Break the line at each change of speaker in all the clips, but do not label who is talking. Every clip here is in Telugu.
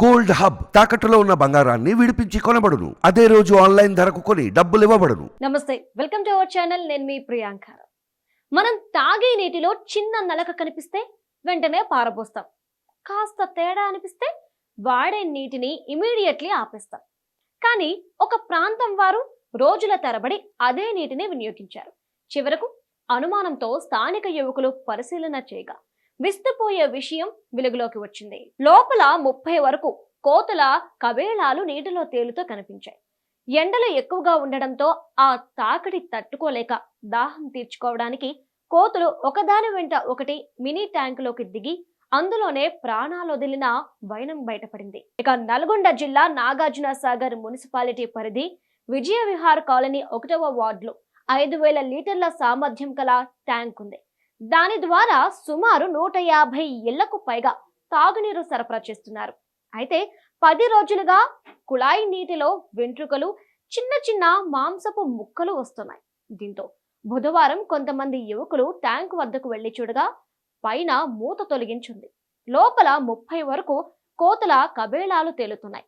గోల్డ్ హబ్ తాకట్టులో ఉన్న బంగారాన్ని విడిపించి కొనబడును. అదే రోజు ఆన్లైన్ ధరకు కొని డబ్బులు ఇవ్వబడును.
నమస్తే వెల్కమ్ టు అవర్ ఛానల్. నేను మీ ప్రియాంక. మనం తాగే నీటిలో చిన్న నలక కనిపిస్తే వెంటనే పారబోస్తాం. కాస్త తేడా అనిపిస్తే వాడే నీటిని ఇమీడియట్లీ ఆపేస్తాం. కానీ ఒక ప్రాంతం వారు రోజుల తరబడి అదే నీటిని వినియోగించారు. చివరకు అనుమానంతో స్థానిక యువకులు పరిశీలన చేయగా విస్తుపోయే విషయం వెలుగులోకి వచ్చింది. లోపల ముప్పై వరకు కోతల కబేళాలు నీటిలో తేలుతో కనిపించాయి. ఎండలు ఎక్కువగా ఉండడంతో ఆ తాకిడి తట్టుకోలేక దాహం తీర్చుకోవడానికి కోతులు ఒకదాని వెంట ఒకటి మినీ ట్యాంకులోకి దిగి అందులోనే ప్రాణాలు వదిలిన వైనం బయటపడింది. ఇక నల్గొండ జిల్లా నాగార్జున సాగర్ మున్సిపాలిటీ పరిధి విజయ విహార్ కాలనీ ఒకటవ వార్డులో ఐదు వేల లీటర్ల సామర్థ్యం గల ట్యాంక్ ఉంది. దాని ద్వారా సుమారు నూట యాభై ఇళ్ళకు పైగా తాగునీరు సరఫరా చేస్తున్నారు. అయితే పది రోజులుగా కుళాయి నీటిలో వెంట్రుకలు చిన్న చిన్న మాంసపు ముక్కలు వస్తున్నాయి. దీంతో బుధవారం కొంతమంది యువకులు ట్యాంక్ వద్దకు వెళ్ళి చూడగా పైన మూత తొలగించింది. లోపల ముప్పై వరకు కోతల కబేళాలు తేలుతున్నాయి.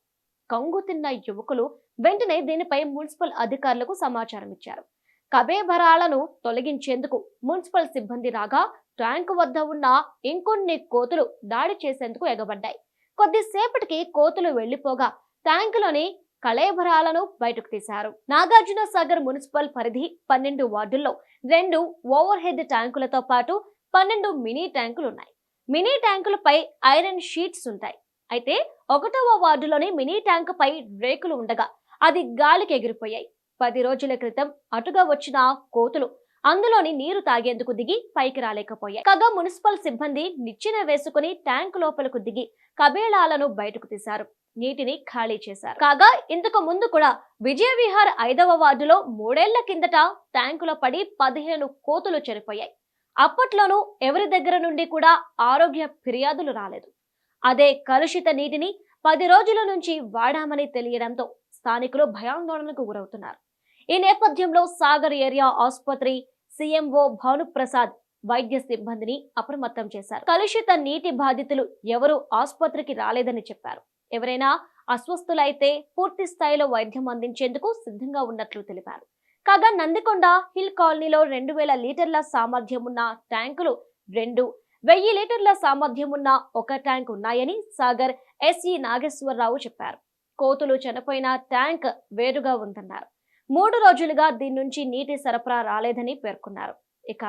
కంగు తిన్న యువకులు వెంటనే దీనిపై మున్సిపల్ అధికారులకు సమాచారం ఇచ్చారు కబేబరాలను తొలగించేందుకు మున్సిపల్ సిబ్బంది రాగా ట్యాంకు వద్ద ఉన్న ఇంకొన్ని కోతులు దాడి చేసేందుకు ఎగబడ్డాయి. కొద్దిసేపటికి కోతులు వెళ్ళిపోగా ట్యాంకులోని కళేబరాలను బయటకు తీశారు. నాగార్జున సాగర్ మున్సిపల్ పరిధి పన్నెండు వార్డుల్లో రెండు ఓవర్ హెడ్ ట్యాంకులతో పాటు పన్నెండు మినీ ట్యాంకులు ఉన్నాయి మినీ ట్యాంకులపై ఐరన్ షీట్స్ ఉంటాయి. అయితే ఒకటవ వార్డులోని మినీ ట్యాంకుపై రేకులు ఉండగా అది గాలికి ఎగిరిపోయాయి. పది రోజుల క్రితం అటుగా వచ్చిన కోతులు అందులోని నీరు తాగేందుకు దిగి పైకి రాలేకపోయాయి. కాగా మున్సిపల్ సిబ్బంది నిచ్చెన వేసుకుని ట్యాంక్ లోపలకు దిగి కబేళాలను బయటకు తీశారు. నీటిని ఖాళీ చేశారు. కాగా ఇంతకు ముందు కూడా విజయ విహార్ ఐదవ వార్డులో మూడేళ్ళ కిందట ట్యాంకులో పడి పదిహేను కోతులు చనిపోయాయి. అప్పట్లోనూ ఎవరి దగ్గర నుండి కూడా ఆరోగ్య ఫిర్యాదులు రాలేదు. అదే కలుషిత నీటిని పది రోజుల నుంచి వాడామని తెలియడంతో స్థానికులు భయాందోళనకు గురవుతున్నారు. ఈ నేపథ్యంలో సాగర్ ఏరియా ఆసుపత్రి సీఎంఓ భానుప్రసాద్ వైద్య సిబ్బందిని అప్రమత్తం చేశారు. కలుషిత నీటి బాధితులు ఎవరు ఆసుపత్రికి రాలేదని చెప్పారు. ఎవరైనా అస్వస్థులైతే పూర్తి స్థాయిలో వైద్యం అందించేందుకు సిద్ధంగా ఉన్నట్లు తెలిపారు. కాగా నందికొండ హిల్ కాలనీలో రెండు వేల లీటర్ల సామర్థ్యం ఉన్న ట్యాంకులు రెండు వెయ్యి లీటర్ల సామర్థ్యం ఉన్న ఒక ట్యాంక్ ఉన్నాయని సాగర్ ఎస్ఈ నాగేశ్వరరావు చెప్పారు. కోతులు చనిపోయిన ట్యాంక్ వేరుగా ఉందన్నారు. మూడు రోజులుగా దీని నుంచి నీటి సరఫరా రాలేదని పేర్కొన్నారు. ఇక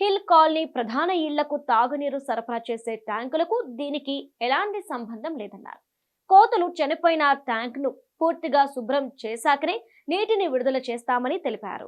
హిల్ కాలనీ ప్రధాన ఇళ్ళకు తాగునీరు సరఫరా చేసే ట్యాంకులకు దీనికి ఎలాంటి సంబంధం లేదన్నారు. కోతలు చనిపోయిన ట్యాంక్ను పూర్తిగా శుభ్రం చేశాకనే నీటిని విడుదల చేస్తామని తెలిపారు.